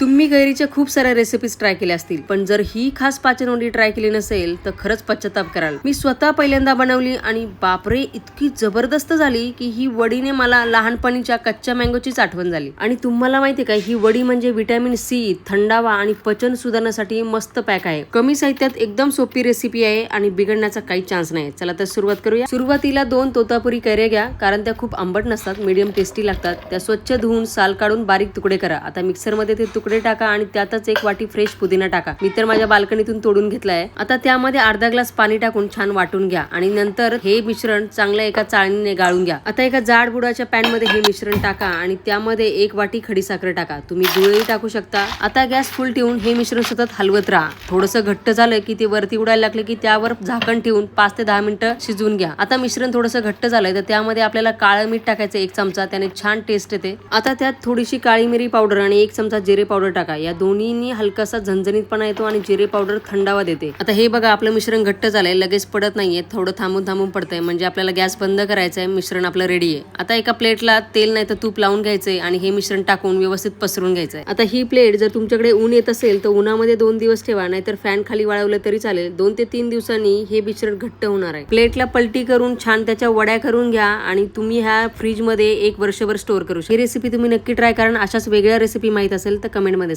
तुम्ही गैरीच्या खूप साऱ्या रेसिपीज ट्राय केल्या असतील. पण जर ही खास पाचनवडी ट्राय केली नसेल तर खरंच पश्चाताप कराल. मी स्वतः पहिल्यांदा बनवली आणि बापरे इतकी जबरदस्त झाली की ही वडीने मला लहानपणीच्या कच्च्या मँगोचीच आठवण झाली. आणि तुम्हाला माहिती का ही वडी म्हणजे व्हिटॅमिन सी थंडावा आणि पचन सुधारण्यासाठी मस्त पॅक आहे. कमी साहित्यात एकदम सोपी रेसिपी आहे आणि बिघडण्याचा काही चान्स नाही. चला तर सुरुवात करूया. सुरुवातीला दोन तोतापुरी कैऱ्या घ्या कारण त्या खूप आंबट नसतात मीडियम टेस्टी लागतात. त्या स्वच्छ धुवून साल काढून बारीक तुकडे करा. आता मिक्सरमध्ये ते तुकडे टाका आणि त्यातच एक वाटी फ्रेश पुदिना टाका. मी तर माझ्या बाल्कनीतून तोडून घेतलाय. आता त्यामध्ये अर्धा ग्लास पाणी टाकून छान वाटून घ्या आणि नंतर हे मिश्रण चांगल्या एका चाळणीने गाळून घ्या. आता एका जाड बुडाच्या पॅनमध्ये हे मिश्रण टाका आणि त्यामध्ये एक वाटी खडी साखर टाका. तुम्ही गुळही टाकू शकता. आता गॅस फुल ठेवून हे मिश्रण सतत हलवत राहा. थोडंसं घट्ट झालं की ते वरती उडायला लागले की त्यावर झाकण ठेवून पाच ते दहा मिनिटं शिजवून घ्या. आता मिश्रण थोडंसं घट्ट झालंय तर त्यामध्ये आपल्याला काळं मीठ टाकायचं एक चमचा. त्याने छान टेस्ट येते. आता त्यात थोडीशी काळी मिरी पावडर आणि एक चमचा जिरे पावडर टाका. या दोन्हीनी हलकासा झणझणीतपणा येतो आणि जिरे पावडर थंडावा देते. आता हे बघा आपलं मिश्रण घट्ट झालंय लगेच पडत नाहीये थोडं थांबून थांबून पडतंय. म्हणजे आपल्याला गॅस बंद करायचा आहे मिश्रण आपलं रेडी आहे. आता एका प्लेटला तेल नाही तर तूप लावून घ्यायचंय आणि हे मिश्रण टाकून व्यवस्थित पसरून घ्यायचंय. आता ही प्लेट जर तुमच्याकडे ऊन येत असेल तर उन्हामध्ये दोन दिवस ठेवा नाहीतर फॅन खाली वाळवलं तरी चालेल. दोन ते तीन दिवसांनी हे मिश्रण घट्ट होणार आहे. प्लेटला पलटी करून छान त्याच्या वड्या करून घ्या आणि तुम्ही ह्या फ्रीजमध्ये एक वर्षभर स्टोअर करू शकता. ही रेसिपी तुम्ही नक्की ट्राय कारण अशाच वेगळ्या रेसिपी माहीत असेल तर ಮೆಣಮದ